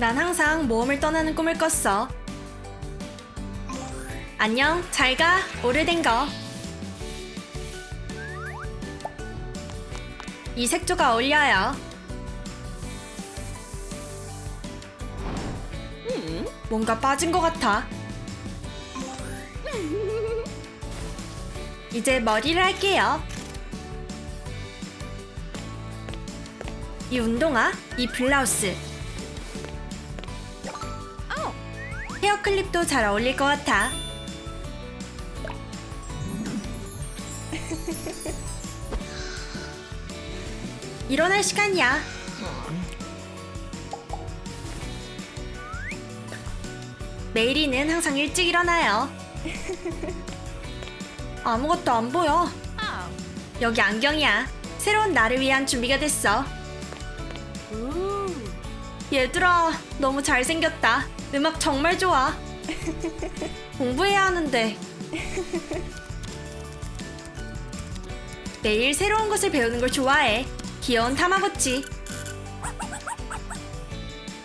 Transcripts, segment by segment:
난 항상 모험을 떠나는 꿈을 꿨어. 안녕, 잘 가. 오래된 거. 이 색조가 어울려요. 음, 뭔가 빠진 것 같아. 이제 머리를 할게요. 이 운동화, 이 블라우스. 헤어 클립도 잘 어울릴 것 같아. 일어날 시간이야. 메이리는 항상 일찍 일어나요. 아무것도 안 보여. 여기 안경이야. 새로운 나를 위한 준비가 됐어. 얘들아, 너무 잘생겼다. 음악 정말 좋아. 공부해야 하는데. 매일 새로운 것을 배우는 걸 좋아해. 귀여운 타마고치.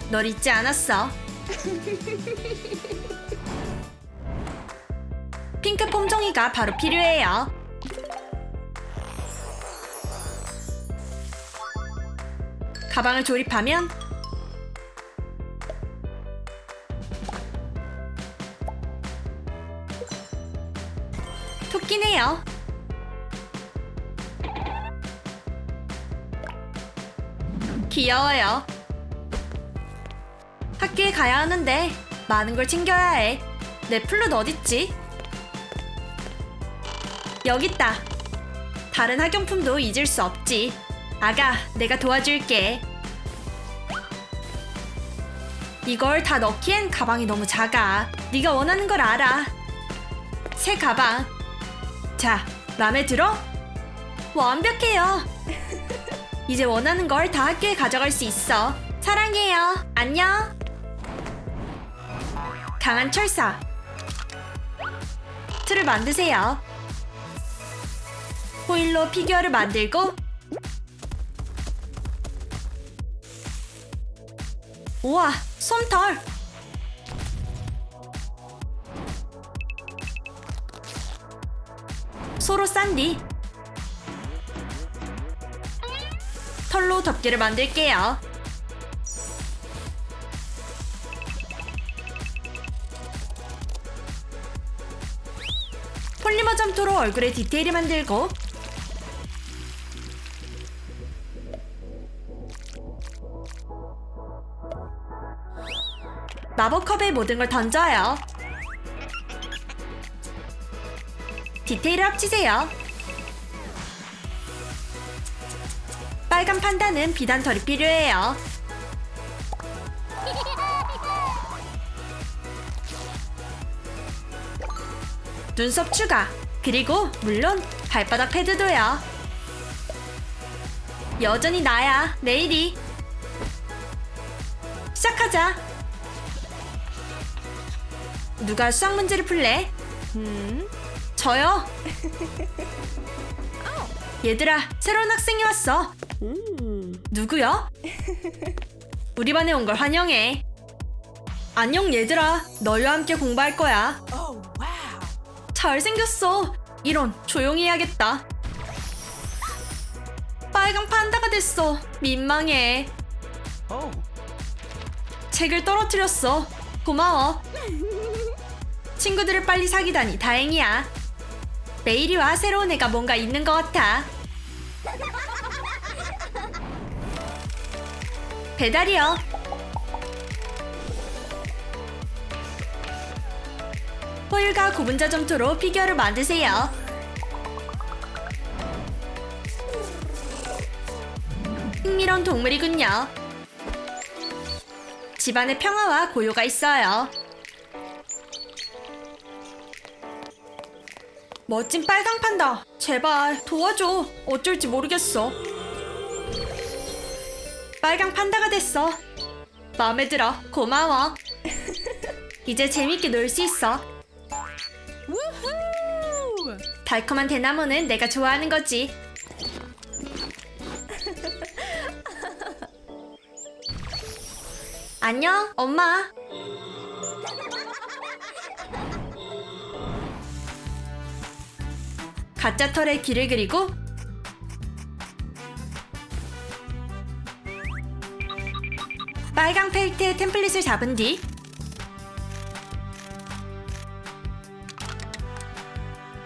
널 잊지 않았어. 핑크 폼종이가 바로 필요해요. 가방을 조립하면 토끼네요. 귀여워요. 학교에 가야 하는데 많은 걸 챙겨야 해. 내 플룻 어딨지? 여기 있다. 다른 학용품도 잊을 수 없지. 아가, 내가 도와줄게. 이걸 다 넣기엔 가방이 너무 작아. 네가 원하는 걸 알아. 새 가방. 자, 마음에 들어? 완벽해요. 이제 원하는 걸 다 학교에 가져갈 수 있어. 사랑해요. 안녕. 강한 철사. 틀을 만드세요. 호일로 피규어를 만들고 우와, 솜털. 소로 싼디. 털로 덮개를 만들게요. 폴리머 점토로 얼굴에 디테일을 만들고 마법컵에 모든 걸 던져요. 디테일을 합치세요. 빨간 판다는 비단털이 필요해요. 눈썹 추가. 그리고 물론 발바닥 패드도요. 여전히 나야, 내일이. 시작하자. 누가 수학 문제를 풀래? 음, 저요. 얘들아, 새로운 학생이 왔어. 누구야? 우리 반에 온 걸 환영해. 안녕 얘들아, 너희와 함께 공부할 거야. 잘생겼어. 이런 조용히 해야겠다. 빨강 판다가 됐어. 민망해. 책을 떨어뜨렸어. 고마워. 친구들을 빨리 사귀다니 다행이야. 메이리와 새로운 애가 뭔가 있는 것 같아. 배달이요. 호일과 구분자 점토로 피규어를 만드세요. 흥미로운 동물이군요. 집안에 평화와 고요가 있어요. 멋진 빨강 판다. 제발 도와줘. 어쩔지 모르겠어. 빨강 판다가 됐어. 마음에 들어. 고마워. 이제 재밌게 놀 수 있어. 달콤한 대나무는 내가 좋아하는 거지. 안녕, 엄마. 가짜 털에 길을 그리고 빨강 펠트에 템플릿을 잡은 뒤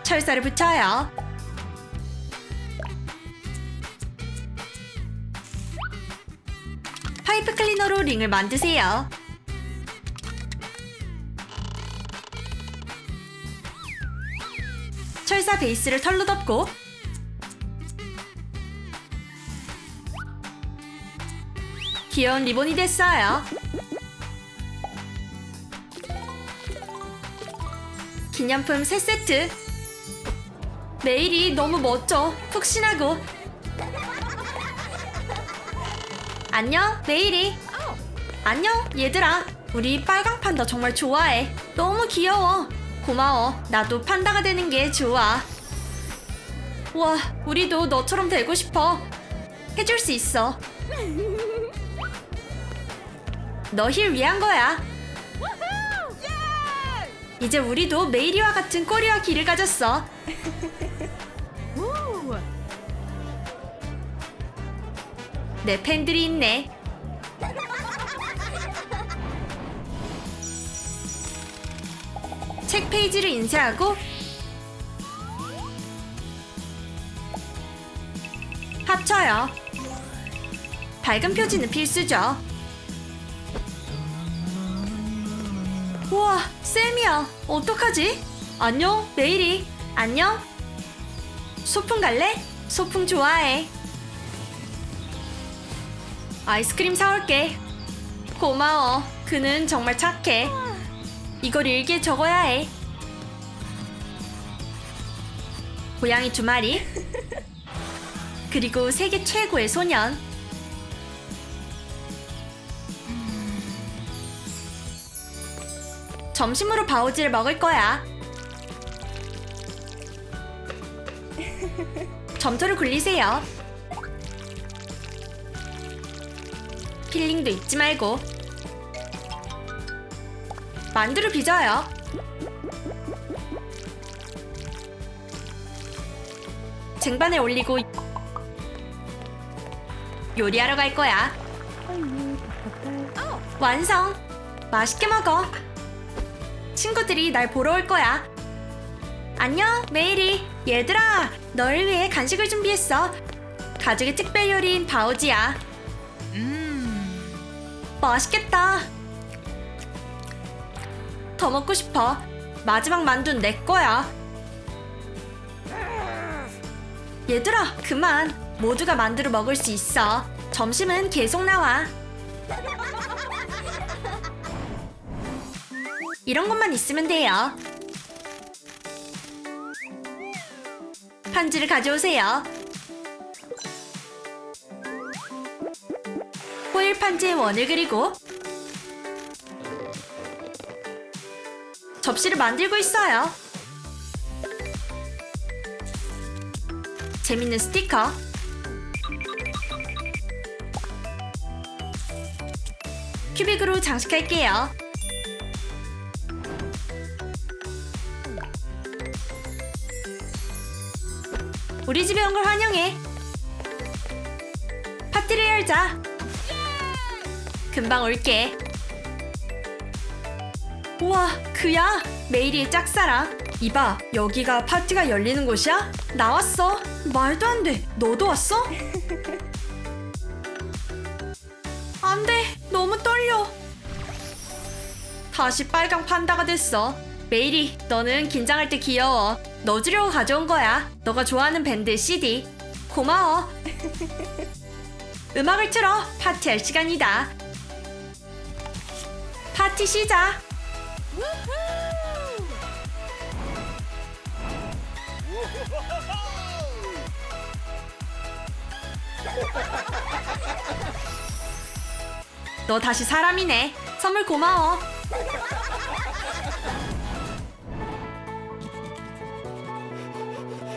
철사를 붙여요. 파이프 클리너로 링을 만드세요. 철사 베이스를 털로 덮고 귀여운 리본이 됐어요. 기념품 3세트. 메일이 너무 멋져. 푹신하고. 안녕, 메일이. 안녕, 얘들아. 우리 빨강 판다 정말 좋아해. 너무 귀여워. 고마워. 나도 판다가 되는 게 좋아. 와, 우리도 너처럼 되고 싶어. 해줄 수 있어. 너힐 위한 거야. 이제 우리도 메이리와 같은 꼬리와 길을 가졌어. 내 팬들이 있네. 책 페이지를 인쇄하고 합쳐요. 밝은 표지는 필수죠. 우와, 쌤이야. 어떡하지? 안녕, 메이리. 안녕. 소풍 갈래? 소풍 좋아해. 아이스크림 사올게. 고마워. 그는 정말 착해. 이걸 일기에 적어야 해. 고양이 두 마리. 그리고 세계 최고의 소년. 점심으로 바오지를 먹을 거야. 점토를 굴리세요. 필링도 잊지 말고. 만두를 빚어요. 쟁반에 올리고 요리하러 갈 거야. 완성. 맛있게 먹어. 친구들이 날 보러 올 거야. 안녕, 메이리. 얘들아, 널 위해 간식을 준비했어. 가족의 특별 요리인 바오지야. 맛있겠다. 더 먹고 싶어. 마지막 만두는 내 거야. 얘들아, 그만. 모두가 만두를 먹을 수 있어. 점심은 계속 나와. 이런 것만 있으면 돼요. 판지를 가져오세요. 호일 판지에 원을 그리고 접시를 만들고 있어요. 재밌는 스티커. 큐빅으로 장식할게요. 우리 집에 온 걸 환영해. 파티를 열자. 금방 올게. 우와, 그야. 메이리의 짝사랑. 이봐, 여기가 파티가 열리는 곳이야? 나왔어. 말도 안 돼. 너도 왔어? 안 돼. 너무 떨려. 다시 빨강 판다가 됐어. 메이리, 너는 긴장할 때 귀여워. 너 주려고 가져온 거야. 너가 좋아하는 밴드 CD. 고마워. 음악을 틀어. 파티할 시간이다. 파티 시작. 너 다시 사람이네. 선물 고마워.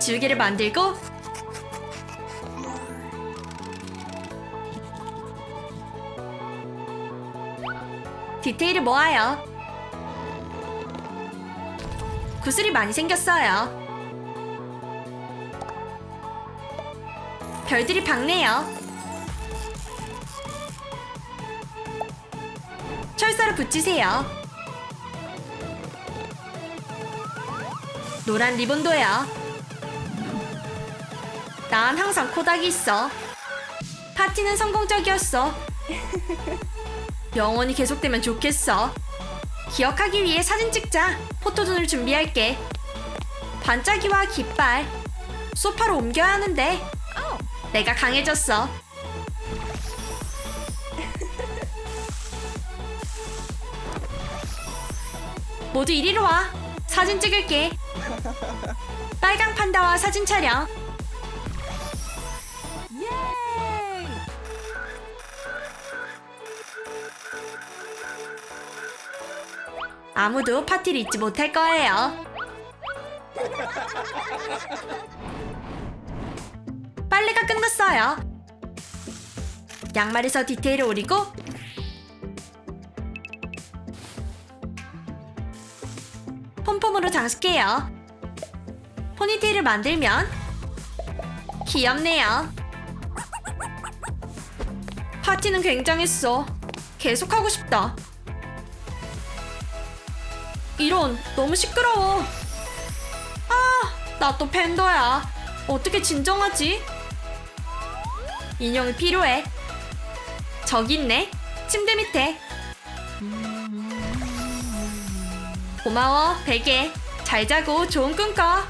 지우개를 만들고 디테일을 모아요. 구슬이 많이 생겼어요. 별들이 밝네요. 철사를 붙이세요. 노란 리본도요. 난 항상 코닥이 있어. 파티는 성공적이었어. 영원히 계속되면 좋겠어. 기억하기 위해 사진 찍자. 포토존을 준비할게. 반짝이와 깃발. 소파로 옮겨야 하는데. 내가 강해졌어. 모두 이리로 와. 사진 찍을게. 빨강 판다와 사진 촬영. 아무도 파티를 잊지 못할 거예요. 빨래가 끝났어요. 양말에서 디테일을 오리고 폼폼으로 장식해요. 포니테일을 만들면 귀엽네요. 파티는 굉장했어. 계속 하고 싶다. 이런 너무 시끄러워. 아, 나 또 팬더야. 어떻게 진정하지? 인형이 필요해. 저기 있네. 침대 밑에. 고마워, 베개. 잘 자고 좋은 꿈 꿔.